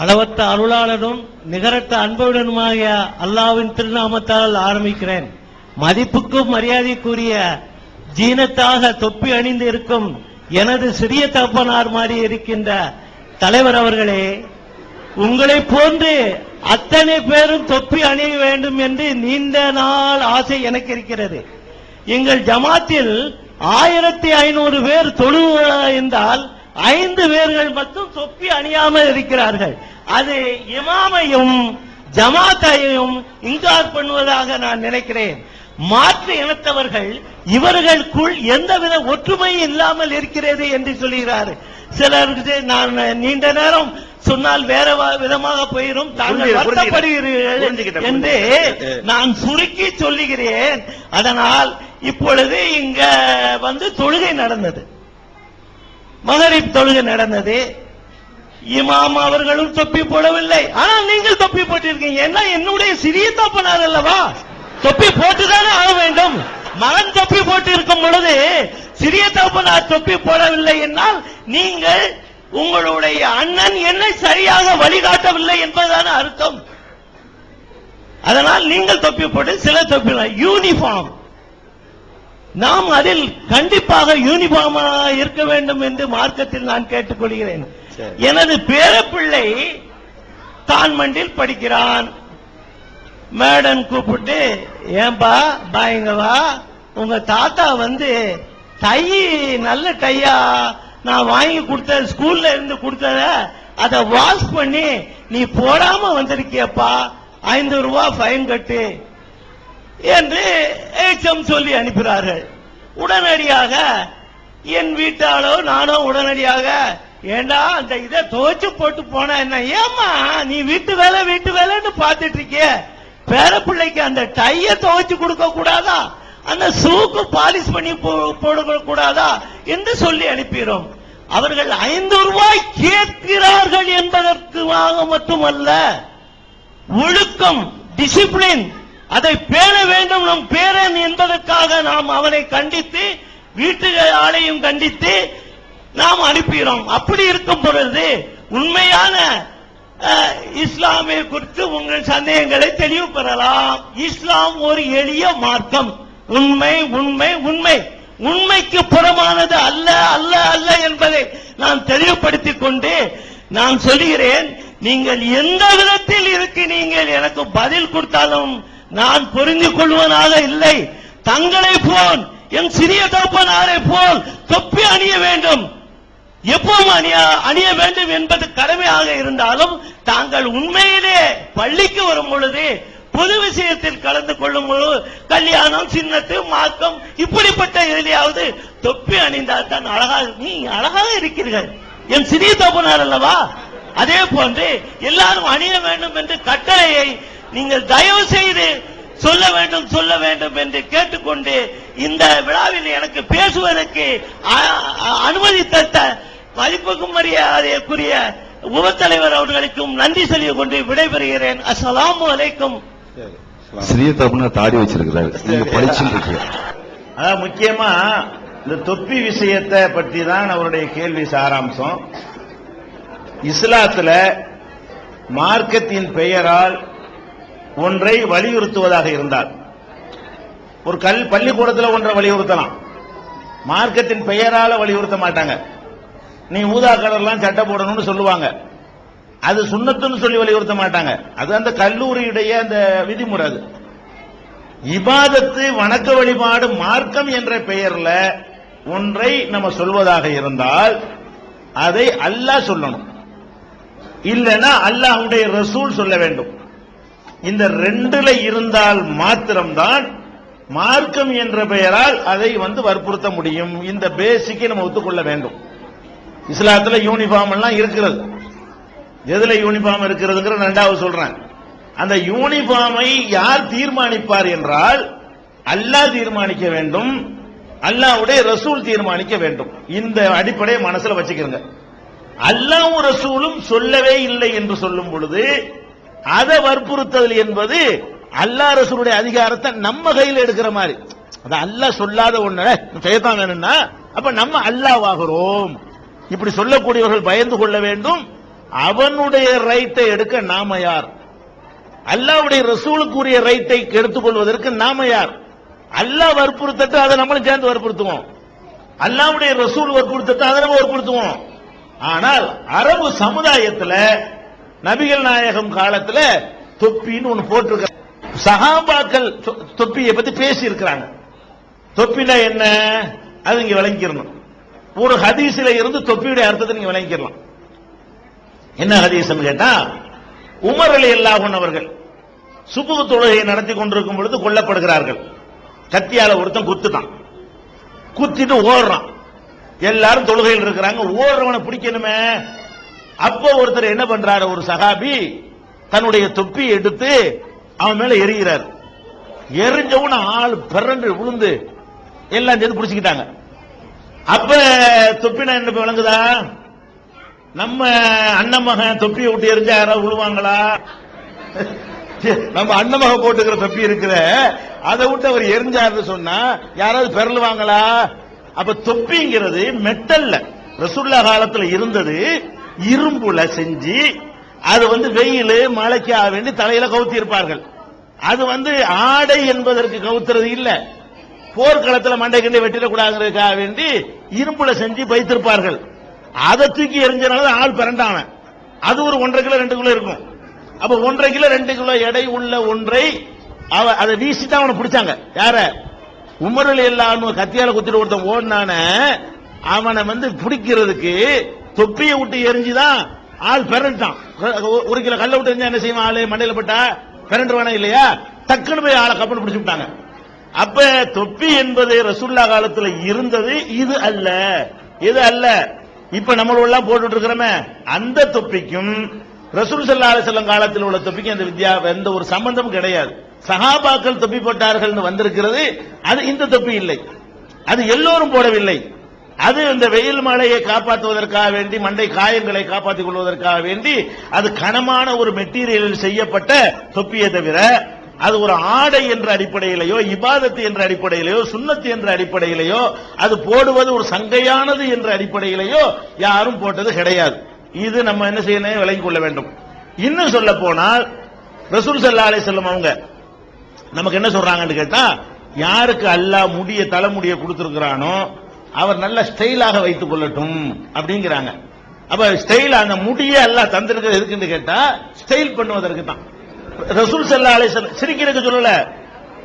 அளவற்ற அருளாளனும் நிகரற்ற அன்புடனுமாகிய அல்லாவின் திருநாமத்தால் ஆரம்பிக்கிறேன். மதிப்புக்கும் மரியாதைக்குரிய ஜீனத்தாக தொப்பி அணிந்து இருக்கும் எனது சிறிய தப்பனார் மாதிரி இருக்கின்ற தலைவர் அவர்களே உங்களைப் போன்று அத்தனை பேரும் தொப்பி அணிய வேண்டும் என்று நீண்ட நாள் ஆசை எனக்கு இருக்கிறது. எங்கள் ஜமாத்தில் ஆயிரத்தி ஐநூறு பேர் தொழுவா என்றால் ஐந்து பேர்கள் மட்டும் தொப்பி அணியாமல் இருக்கிறார்கள். அது இமாமையும் ஜமாத்தையும் இன்கார் பண்ணுவதாக நான் நினைக்கிறேன். மாற்று இனத்தவர்கள் இவர்களுக்குள் எந்தவித ஒற்றுமை இல்லாமல் இருக்கிறது என்று சொல்கிறார். சிலருக்கு நான் நீண்ட நேரம் சொன்னால் வேற விதமாக போயிரும். தாங்கள். வருத்தப்படுகிறீர்கள் என்று. நான் சுருக்கி சொல்லுகிறேன். அதனால் இப்பொழுது இங்க வந்து தொழுகை நடந்தது. மகரிப் தொழுகை நடந்தது. இமாம் அவர்களும் தொப்பி போடவில்லை. ஆனால் நீங்கள் தொப்பி போட்டிருக்கீங்க. என்ன என்னுடைய சிறிய தப்பனார் அல்லவா? தொப்பி போட்டுதானே ஆக வேண்டும். மகன் தொப்பி போட்டு இருக்கும் பொழுது சிறிய தப்பனார் தொப்பி போடவில்லை என்றால் நீங்கள் உங்களுடைய அண்ணன் என்னை சரியாக வழிகாட்டவில்லை என்பதுதான அர்த்தம். அதனால் நீங்கள் தொப்பி போட்டு சில தொப்பி யூனிஃபார்ம். நாம் அதில் கண்டிப்பாக யூனிஃபார்மாக இருக்க வேண்டும் என்று மார்க்கத்தில் நான் கேட்டுக்கொள்கிறேன். எனது பேரப்பிள்ளை கான்வெண்டில் படிக்கிறான். மேடம் கூப்பிட்டு ஏன்பா பாயங்க வா. உங்க தாத்தா வந்து டை நல்ல டையா. நான் வாங்கி கொடுத்த ஸ்கூல்ல இருந்து கொடுத்தத அதை வாஷ் பண்ணி நீ போடாம வந்திருக்கியப்பா. ஐந்து ரூபா ஃபைன் கட்டு. என்று ஏச்சம் சொல்லி அனுப்புகிறார்கள். உடனடியாக என் வீட்டாளோ நானோ உடனடியாக ஏண்டா அந்த இதை துவைச்சு போட்டு போனா என்ன? ஏம்மா நீ வீட்டு வேலை வீட்டு வேலைன்னு பார்த்துட்டு இருக்கிய. பேரப்பிள்ளைக்கு அந்த டைய துவைச்சு கொடுக்க கூடாதா? அந்த சூக்கு பாலிஷ் பண்ணி போ- கூடாதா? என்று சொல்லி அனுப்பிறோம் அவர்கள் ஐந்து ரூபாய் கேட்கிறார்கள் என்பதற்காக மட்டுமல்ல ஒழுக்கம் டிசிப்ளின் அதை பேண வேண்டும் நம் பேரன் என்பதற்காக நாம் அவனை கண்டித்து வீட்டு ஆளையும் கண்டித்து நாம் அனுப்புகிறோம் அப்படி இருக்கும் பொழுது உண்மையான இஸ்லாமை குறித்து உங்கள் சந்தேகங்களை தெளிவு பெறலாம் இஸ்லாம் ஒரு எளிய மார்க்கம். உண்மை உண்மை உண்மை. உண்மைக்கு புறமானது அல்ல அல்ல அல்ல என்பதை நான் தெளிவுபடுத்திக் கொண்டு நான் சொல்கிறேன். நீங்கள் எந்த விதத்தில் இருக்கு நீங்கள் எனக்கு பதில் கொடுத்தாலும் நான் புரிந்து கொள்வனாக இல்லை. தங்களை போல் என் சிறிய தோப்பனாரை போல் தொப்பி அணிய வேண்டும். எப்பவும் அணிய அணிய வேண்டும் என்பது கடமையாக இருந்தாலும் தாங்கள் உண்மையிலே பள்ளிக்கு வரும் பொழுது பொது விஷயத்தில் கலந்து கொள்ளும் பொழுது கல்யாணம் சின்னத்து மாக்கம் இப்படிப்பட்ட எதிலையாவது தொப்பி அணிந்தால் தான் அழகாக நீ அழகாக இருக்கிறீர்கள். என் சிறிய தோப்பனார் அல்லவா? அதே போன்று எல்லாரும் அணிய வேண்டும் என்று கட்டளையை நீங்கள் தயவு செய்து சொல்ல வேண்டும் சொல்ல வேண்டும் என்று கேட்டுக்கொண்டு இந்த விழாவில் எனக்கு பேசுவதற்கு அனுமதி தந்த மதிப்புக்கும் மரியாதைக்குரிய உபத்தலைவர் அவர்களுக்கும் நன்றி சொல்லிக் கொண்டு விடைபெறுகிறேன். அஸ்ஸலாமு அலைக்கும். சிறிய தப்புனா தாடி வச்சிருக்கிறாரு. அதாவது முக்கியமா இந்த தொப்பி விஷயத்தை பற்றி தான் அவருடைய கேள்வி சாராம்சம். இஸ்லாத்துல மார்க்கத்தின் பெயரால் ஒன்றை வலியுறுத்துவதாக இருந்தால் ஒரு கல் பள்ளிக்கூடத்தில் ஒன்றை வலியுறுத்தலாம். மார்க்கத்தின் பெயரால வலியுறுத்த மாட்டாங்க. நீ ஊதா கலர்லாம் சட்டை போடணும்னு சொல்லுவாங்க. அது சுண்ணத்துன்னு சொல்லி வலியுறுத்த மாட்டாங்க. அது அந்த கல்லூரியுடைய அந்த விதிமுறை அது. இபாதத்து வணக்க வழிபாடு மார்க்கம் என்ற பெயர்ல ஒன்றை நம்ம சொல்வதாக இருந்தால் அதை அல்லாஹ் சொல்லணும். இல்லைன்னா அல்லாஹுடைய ரசூல் சொல்ல வேண்டும். இந்த ரெண்டுல இருந்தால் மாத்திரம்தான் மார்க்கம் என்ற பெயரால் அதை வந்து வற்புறுத்த முடியும். இந்த பேசிக்கை நம்ம ஒத்துக்கொள்ள வேண்டும். இஸ்லாத்துல யூனிஃபார்ம் எல்லாம் இருக்கிறது. எதுல யூனிஃபார்ம் இருக்கிறதுங்கிற ரெண்டாவது சொல்றேன். அந்த யூனிஃபார்மை யார் தீர்மானிப்பார் என்றால் அல்லாஹ் தீர்மானிக்க வேண்டும். அல்லாஹ்வுடைய ரசூல் தீர்மானிக்க வேண்டும். இந்த அடிப்படையை மனசுல வச்சுக்கிறங்க அல்லாவும் ரசூலும் சொல்லவே இல்லை என்று சொல்லும் பொழுது அதை வற்புறுத்தல் என்பது அல்லாஹ் ரசூலுடைய அதிகாரத்தை நம்ம கையில் எடுக்கிற மாதிரி. அது அல்லாஹ் சொல்லாத ஒண்ணு செய்யத்தான் வேணும்னா அப்ப நம்ம அல்லாஹ் ஆகிறோம் இப்படி சொல்லக்கூடியவர்கள் பயந்து கொள்ள வேண்டும். அவனுடைய ரைட்டை எடுக்க நாம யார்? அல்லாவுடைய ரசூலுக்குரிய ரைட்டை எடுத்துக்கொள்வதற்கு நாம யார்? அல்லாஹ் வற்புறுத்தட்டு அதை நம்மளும் சேர்ந்து வற்புறுத்துவோம். அல்லாவுடைய ரசூல் வற்புறுத்தட்டு அதை நம்ம வற்புறுத்துவோம். ஆனால் அரபு சமுதாயத்துல நபிகள் நாயகம் காலத்துல தொப்பின்னு ஒண்ணு போட்டிருக்க சகாபாக்கள் தொ- தொப்பியை பத்தி பேசி இருக்கிறாங்க தொப்பினா என்ன? அது இங்க விளங்கிடணும். ஒரு ஹதீஸ்ல இருந்து தொப்பியுடைய அர்த்தத்தை நீங்க விளங்கிடலாம். என்ன ஹதீஸ் கேட்டா உமர் அலி அல்லாஹன் அவர்கள் சுபு தொழுகையை நடத்தி கொண்டிருக்கும் பொழுது கொல்லப்படுகிறார்கள். கத்தியால ஒருத்தன் குத்துட்டான். குத்திட்டு ஓடுறான். எல்லாரும் தொழுகையில் இருக்கிறாங்க. ஓடுறவனை பிடிக்கணுமே. அப்போ ஒருத்தர் என்ன பண்றாரு ஒரு சகாபி தன்னுடைய தொப்பி எடுத்து அவன் மேல எறிகிறார் எரிஞ்சவன ஆள் பிறண்டு விழுந்து எல்லாம் சேர்ந்து பிடிச்சுக்கிட்டாங்க அப்ப தொப்பினா என்ன விளங்குதா? நம்ம அண்ணன் மகன் தொப்பியை விட்டு எரிஞ்சா யாராவது விழுவாங்களா நம்ம அண்ணன் போட்டுக்கிற தொப்பி இருக்கிற அதை விட்டு அவர் எரிஞ்சாருன்னு சொன்னா யாராவது பெறலுவாங்களா அப்ப தொப்பிங்கிறது மெட்டல்ல. ரசுல்லா காலத்துல இருந்தது இரும்புல செஞ்சு அது வந்து வெயில் மழைக்காக வேண்டி தலையில கவுத்தி இருப்பார்கள் அது வந்து ஆடை என்பதற்கு கவுத்துறது இல்ல. போர்க்களத்துல மண்டை கிண்டை வெட்டிடக்கூடாதுங்கிறதுக்காக வேண்டி இரும்புல செஞ்சு வைத்திருப்பார்கள் அதை தூக்கி எரிஞ்சனால தான் ஆள் பிறண்டான அது ஒரு ஒன்றரை கிலோ ரெண்டு கிலோ இருக்கும். அப்ப ஒன்றரை கிலோ ரெண்டு கிலோ எடை உள்ள ஒன்றை அவ அதை வீசி தான் அவனை பிடிச்சாங்க. யார? உமரல் எல்லாம் கத்தியால குத்திட்டு ஒருத்தன் ஓடினான அவனை வந்து பிடிக்கிறதுக்கு தொப்பியை விட்டு எரிஞ்சுதான் ஆள் பிறண்டான் ஒரு கிலோ கல்ல விட்டு எரிஞ்சா என்ன செய்வான் ஆளு? மண்டையில பட்டா பிறண்டுவானா இல்லையா? டக்குன்னு போய் ஆளை கப்பல் பிடிச்சு விட்டாங்க. அப்ப தொப்பி என்பது ரசுல்லா காலத்துல இருந்தது இது அல்ல. இது அல்ல? இப்ப நம்மளெல்லாம் போட்டுட்டு இருக்கிறோமே அந்த தொப்பிக்கும் ரசூல் சல்லா அலிசல்லம் காலத்தில் உள்ள தொப்பிக்கும் அந்த வித்யா எந்த ஒரு சம்பந்தமும் கிடையாது. சஹாபாக்கள் தொப்பி போட்டார்கள் வந்திருக்கிறது அது இந்த தொப்பி இல்லை. அது எல்லோரும் போடவில்லை. அது இந்த வெயில் மழையை காப்பாற்றுவதற்காக வேண்டி மண்டை காயங்களை காப்பாற்றிக் கொள்வதற்காக வேண்டி அது கனமான ஒரு மெட்டீரியலில் செய்யப்பட்ட தொப்பியை தவிர அது ஒரு ஆடை என்ற அடிப்படையிலேயோ இபாதத்து என்ற அடிப்படையிலேயோ சுண்ணத்து என்ற அடிப்படையிலேயோ அது போடுவது ஒரு சங்கையானது என்ற அடிப்படையிலேயோ யாரும் போட்டது கிடையாது. இது நம்ம என்ன செய்யணும்? விளங்கிக் கொள்ள வேண்டும். இன்னும் சொல்ல போனால் ரசூல் சல்லா அலைஹி செல்லும் அவங்க நமக்கு என்ன சொல்றாங்கன்னு கேட்டா யாருக்கு அல்லாஹ் முடிய தலைமுடிய கொடுத்திருக்கிறானோ அவர் நல்ல ஸ்டைலாக வைத்துக் கொள்ளட்டும் அப்படிங்கிறாங்க. அப்ப ஸ்டைல் அந்த முடிய எல்லாம் தந்திருக்கிறது எதுக்குன்னு கேட்டா ஸ்டைல் பண்ணுவதற்கு தான். ரசூல் செல்லா அலைஹி சிரிக்கிறதுக்கு சொல்லல.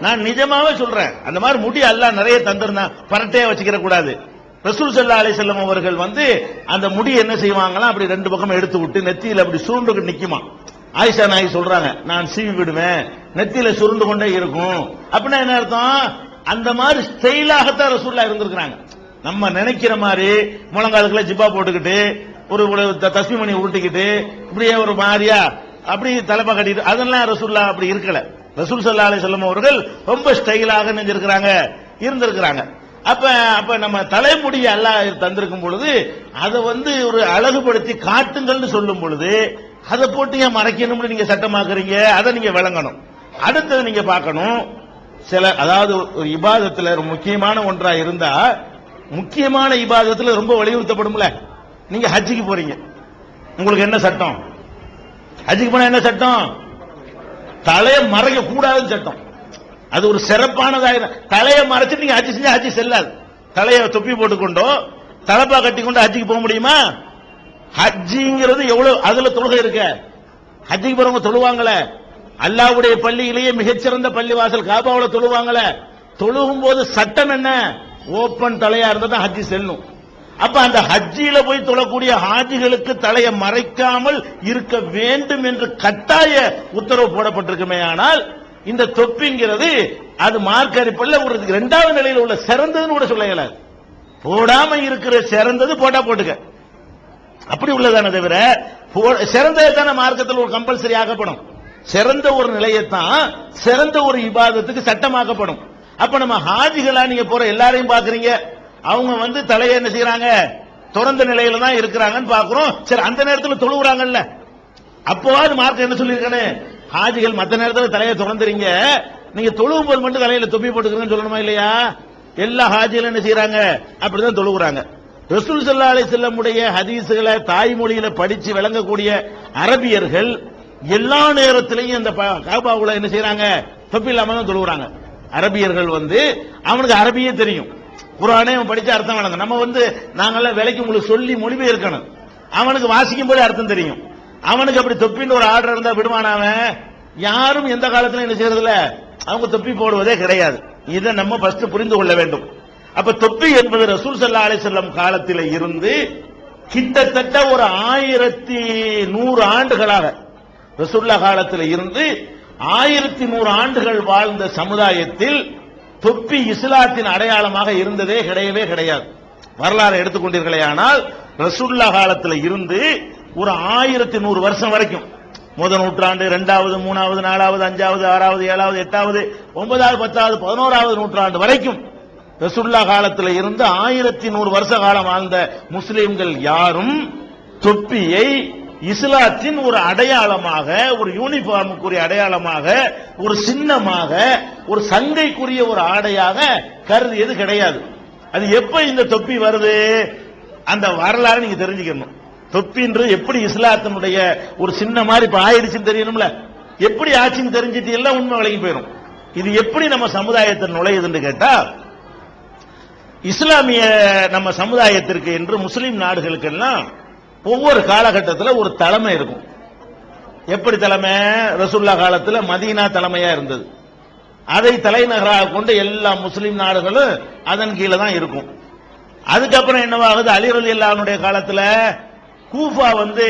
நான் நிஜமாவே சொல்றேன். அந்த மாதிரி முடி எல்லாம் நிறைய தந்திருந்தான் பரட்டையா வச்சுக்கிற கூடாது. ரசூல் ஆலை செல்லம் அவர்கள் வந்து அந்த முடி என்ன செய்வாங்களாம் அப்படி ரெண்டு பக்கம் எடுத்து விட்டு நெத்தியில் அப்படி சுருண்டு நிக்குமா. ஆயிஷா நாய் சொல்றாங்க நான் சீவி விடுவேன். நெத்தியில சுருண்டு கொண்டே இருக்கும். அப்படின்னா என்ன அர்த்தம்? அந்த மாதிரி ஸ்டைலாகத்தான் ரசூல்லா இருந்திருக்கிறாங்க. நம்ம நினைக்கிற மாதிரி முழங்காலுக்குள்ள ஜிப்பா போட்டுக்கிட்டு ஒரு ஒரு த- தஸ்மி மணி உருட்டிக்கிட்டு இப்படியே ஒரு மாதிரியா அப்படி தலைப்பா கட்டிட்டு அதெல்லாம் ரசூல்லா அப்படி இருக்கல. ரசூல் சல்லா அலிசல்லம் அவர்கள் ரொம்ப ஸ்டைலாக நெஞ்சிருக்கிறாங்க இருந்திருக்கிறாங்க. அப்ப அப்ப நம்ம தலைமுடி அல்லா தந்திருக்கும் பொழுது அதை வந்து ஒரு அழகுபடுத்தி காட்டுங்கள்னு சொல்லும் பொழுது அதை போட்டு ஏன் மறைக்கணும்னு நீங்க சட்டமாக்குறீங்க? அதை நீங்க விளங்கணும். அடுத்தது நீங்க பார்க்கணும் சில அதாவது ஒரு இபாதத்தில் ஒரு முக்கியமான ஒன்றா இருந்தா முக்கியமான இபாதத்தில் ரொம்ப வலியுறுத்தப்படும்ல. நீங்க ஹஜ்ஜுக்கு போறீங்க. உங்களுக்கு என்ன சட்டம்? ஹஜ்ஜுக்கு போனா என்ன சட்டம்? தலையை மறைக்க கூடாதுன்னு சட்டம். அது ஒரு சிறப்பானதாக தலையை மறைச்சு நீங்க ஹஜ்ஜி செஞ்சா ஹஜ்ஜி செல்லாது. தலையை தொப்பி போட்டுக்கொண்டோ தலப்பா கட்டி கொண்டு ஹஜ்ஜிக்கு போக முடியுமா? ஹஜ்ஜிங்கிறது எவ்வளவு அதுல தொழுகை இருக்க. ஹஜ்ஜிக்கு போறவங்க தொழுவாங்களே. அல்லாவுடைய பள்ளியிலேயே மிகச்சிறந்த பள்ளிவாசல் காபாவில் தொழுவாங்களே. தொழுகும் போது சட்டம் என்ன? ஓப்பன் தலையா இருந்தா தான் ஹஜ்ஜி செல்லும். அப்ப அந்த ஹஜ்ஜியில போய் தொழக்கூடிய ஹாஜிகளுக்கு தலையை மறைக்காமல் இருக்க வேண்டும் என்று கட்டாய உத்தரவு போடப்பட்டிருக்குமே ஆனால் இந்த தொப்பிங்கிறது அது மார்க் அடிப்படையில் ஒரு இரண்டாவது நிலையில் உள்ள சிறந்ததுன்னு கூட சொல்ல இயலாது. போடாம இருக்கிற சிறந்தது போட்டா போட்டுக்க. அப்படி உள்ளதானே தவிர போ- தானே மார்க்கத்தில் ஒரு கம்பல்சரி ஆக்கப்படும். சிறந்த ஒரு நிலையத்தான் சிறந்த ஒரு விவாதத்துக்கு சட்டமாக்கப்படும். அப்ப நம்ம ஹாஜிகளா நீங்க போற எல்லாரையும் பாக்குறீங்க அவங்க வந்து தலையை என்ன செய்யறாங்க? திறந்த நிலையில தான் இருக்கிறாங்கன்னு பாக்குறோம் சரி அந்த நேரத்துல தொழுகிறாங்கல்ல அப்போவாது மார்க் என்ன சொல்லியிருக்கானே? ஹாஜிகள் மத்த நேரத்துல தலையை திறந்துறீங்க. நீங்க தொழுவும் போது மட்டும் தலையில தொப்பி போட்டுக்கிறேன்னு சொல்லணுமா இல்லையா? எல்லா ஹாஜிகளும் என்ன செய்யறாங்க? அப்படிதான் தொழுகுறாங்க ரசூல் சல்லா அலி செல்லமுடைய ஹதீஸுகளை தாய்மொழியில படிச்சு விளங்கக்கூடிய அரபியர்கள் எல்லா நேரத்திலையும் இந்த காபாவுல என்ன செய்யறாங்க? தொப்பி இல்லாம தான் தொழுகிறாங்க அரபியர்கள் வந்து அவனுக்கு அரபியே தெரியும். குரானே அவன் படிச்சு அர்த்தம் வழங்க நம்ம வந்து நாங்கெல்லாம் விலைக்கு உங்களுக்கு சொல்லி மொழிபெயர்க்கணும். அவனுக்கு வாசிக்கும் போது அர்த்தம் தெரியும். அவனுக்கு அப்படி தொப்பின்னு ஒரு ஆர்டர் இருந்தா விடுவானா அவன்? யாரும் எந்த காலத்துல என்ன செய்யறதில்ல. அவங்க தொப்பி போடுவதே கிடையாது. இதை நம்ம ஃபர்ஸ்ட் புரிந்து கொள்ள வேண்டும். அப்ப தொப்பி என்பது ரசூல் சல்லா அலி செல்லம் காலத்தில் இருந்து கிட்டத்தட்ட ஒரு ஆயிரத்தி நூறு ஆண்டுகளாக ரசூல்லா காலத்தில் இருந்து ஆயிரத்தி நூறு ஆண்டுகள் வாழ்ந்த சமுதாயத்தில் தொப்பி இஸ்லாத்தின் அடையாளமாக இருந்ததே கிடையவே கிடையாது. வரலாறு எடுத்துக்கொண்டீர்களே ஆனால் ரசுல்லா காலத்தில் இருந்து ஒரு ஆயிரத்தி நூறு வருஷம் வரைக்கும். முதல் நூற்றாண்டு இரண்டாவது மூணாவது நாலாவது அஞ்சாவது ஆறாவது ஏழாவது எட்டாவது ஒன்பதாவது பத்தாவது பதினோராவது நூற்றாண்டு வரைக்கும் ரசுல்லா காலத்தில் இருந்து ஆயிரத்தி நூறு வருஷ காலம் வாழ்ந்த முஸ்லிம்கள் யாரும் தொப்பியை இஸ்லாத்தின் ஒரு அடையாளமாக ஒரு யூனிஃபார்முக்குரிய அடையாளமாக ஒரு சின்னமாக ஒரு சங்கைக்குரிய ஒரு ஆடையாக கருதியது கிடையாது. அது எப்ப இந்த தொப்பி வருது? அந்த வரலாறு நீங்க தெரிஞ்சுக்கணும். தொப்பின்றது எப்படி இஸ்லாத்தினுடைய ஒரு சின்ன மாதிரி இப்ப ஆயிடுச்சுன்னு தெரியணும்ல? எப்படி ஆச்சுன்னு தெரிஞ்சிட்டு எல்லாம் உண்மை விலகி போயிடும். இது எப்படி நம்ம சமுதாயத்தில் நுழையுதுன்னு கேட்டா இஸ்லாமிய நம்ம சமுதாயத்திற்கு என்று முஸ்லிம் நாடுகளுக்கெல்லாம் ஒவ்வொரு காலகட்டத்தில் ஒரு தலைமை இருக்கும். எப்படி தலைமை? ரசுல்லா காலத்தில் மதீனா தலைமையா இருந்தது. அதை தலைநகராக கொண்டு எல்லா முஸ்லீம் நாடுகளும் அதன் கீழே தான் இருக்கும். அதுக்கப்புறம் என்னவாகுது? அலி அலி அல்லாவுடைய காலத்தில் கூஃபா வந்து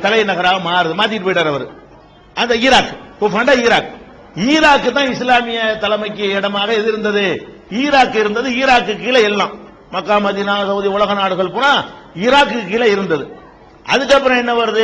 தலைநகராக மாறுது. மாத்திட்டு போயிட்டார் அவர். அந்த ஈராக் கூஃபாண்டா ஈராக். ஈராக்கு தான் இஸ்லாமிய தலைமைக்கு இடமாக எது இருந்தது. ஈராக் இருந்தது. ஈராக்கு கீழே எல்லாம். மக்கா மதீனா சவுதி உலக நாடுகள் போனா ஈராக்கு கீழே இருந்தது. அதுக்கப்புறம் என்ன வருது?